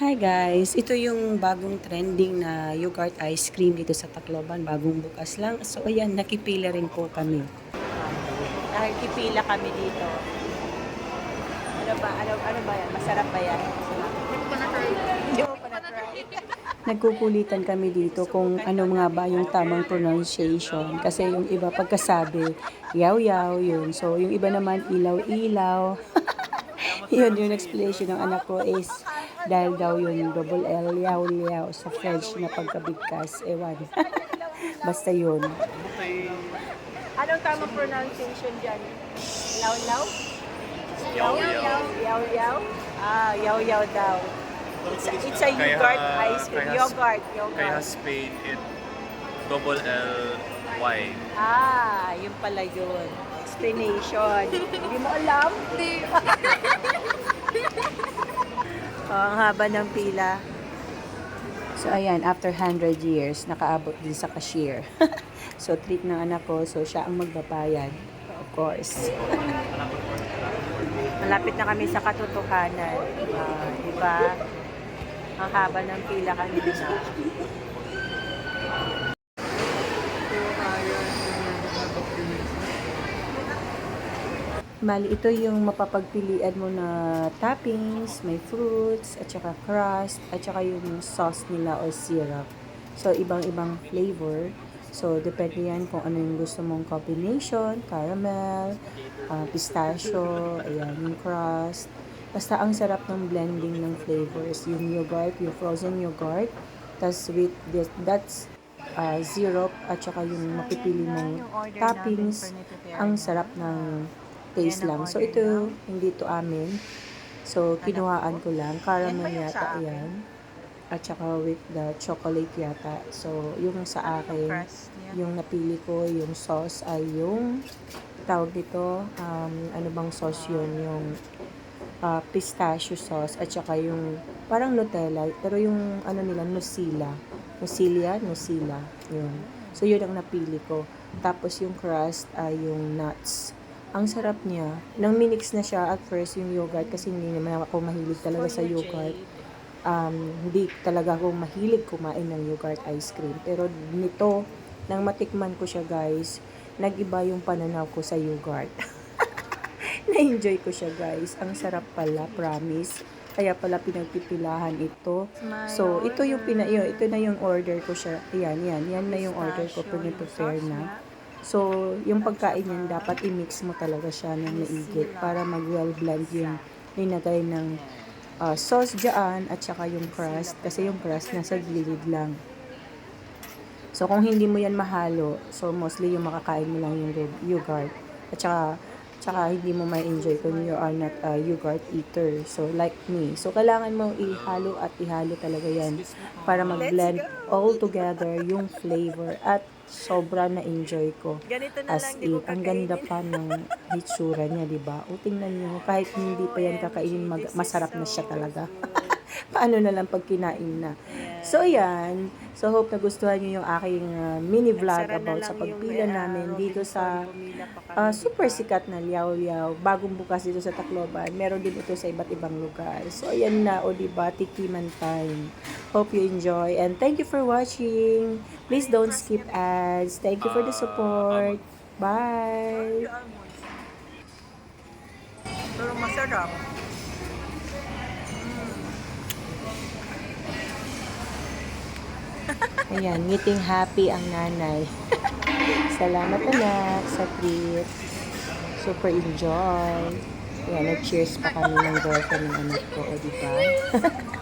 Hi guys, ito yung bagong trending na yogurt ice cream dito sa Tacloban, bagong bukas lang. So ayan, nakipila rin po kami. Nakikipila kami dito. Ano ba, ano, ano ba yan? Masarap ba yan? Hindi ko pa na-try. Nagkukulitan kami dito kung ano nga ba yung tamang pronunciation. Kasi yung iba pagkasabi, yaw-yaw yun. So yung iba naman ilaw-ilaw. yun yung explanation ng anak ko is dahil daw yun double L, yaw-yaw sa French na pagkabigkas. Ewan. Basta yun. Anong tamang pronunciation dyan? Law-law? Yaw-yaw. Yaw-yaw? Ah, yaw-yaw daw. It's a, it's a Kaya- yogurt ice cream. kaya- Yogurt, Kaya yogurt. Spain it double L Y. Ah, yun pala yun. Explanation. Hindi mo alam? Hindi. oh, ang haba ng pila. So, ayan, after 100 years, nakaabot din sa cashier. so, treat ng anak ko. So, siya ang magbabayad. Of course. Malapit na kami sa katotohanan. Ah, di ba? Ang haba ng pila kanina. Mali, ito yung mapapagpilian mo na toppings, may fruits, at saka crust, at saka yung sauce nila or syrup. So, ibang-ibang flavor. So, depende yan kung ano yung gusto mong combination, caramel, ah, pistachio, ayan, yung crust. Basta ang sarap ng blending ng flavors. Yung yogurt, yung frozen yogurt, tas with this, that's ah, syrup, at saka yung mapipili mong toppings, ang sarap ng taste lang. So, ito, hindi to amin. So, kinuhaan ko lang. Caramel yata yan. At saka with the chocolate yata. So, yung sa akin, yung napili ko, yung sauce ay yung tawag dito, um, ano bang sauce yun? Yung ah, pistachio sauce at saka yung parang Nutella, pero yung ano nila, Nusila. Nusilia, Nusila. Yun. So, yun ang napili ko. Tapos yung crust ay yung nuts. Ang sarap niya. Nang minix na siya at first yung yogurt kasi hindi naman ako mahilig talaga sa yogurt. Um, hindi talaga ako mahilig kumain ng yogurt ice cream. Pero nito, nang matikman ko siya guys, nag-iba yung pananaw ko sa yogurt. Na-enjoy ko siya guys. Ang sarap pala, promise. Kaya pala pinagpipilahan ito. So, ito yung pina, yun, ito na yung order ko siya. Yan, yan. Yan na yung order ko. Prepare na. So, yung pagkain yan, dapat i-mix mo talaga siya ng maigit para mag-well blend yung linagay ng ah, sauce dyan at saka yung crust. Kasi yung crust nasa gilid lang. So, kung hindi mo yan mahalo, so mostly yung makakain mo lang yung red- yogurt. At saka, tsaka hindi mo may enjoy kung you are not a yogurt eater. So, like me. So, kailangan mo ihalo at ihalo talaga yan para mag-blend all together yung flavor. At sobra na enjoy ko. Ganito na As lang, in, ang ganda pa ng hitsura niya, di ba? O tingnan niyo, kahit hindi pa yan kakainin, mag- masarap na siya talaga. Paano na lang pag kinain na. So, ayan. So, hope nagustuhan niyo yung aking uh, mini vlog about sa pagpila uh, namin dito sa uh, super sikat na Liao Liao. Bagong bukas dito sa Tacloban. Meron din ito sa iba't ibang lugar. So, ayan na. O, diba? Tikiman time. Hope you enjoy. And thank you for watching. Please don't skip ads. Thank you for the support. Bye! Pero masarap. Ayan, ngiting happy ang nanay. Salamat anak sa treat. Super enjoy. Ayan, nag-cheers pa kami ng girlfriend ng anak ko, o diba?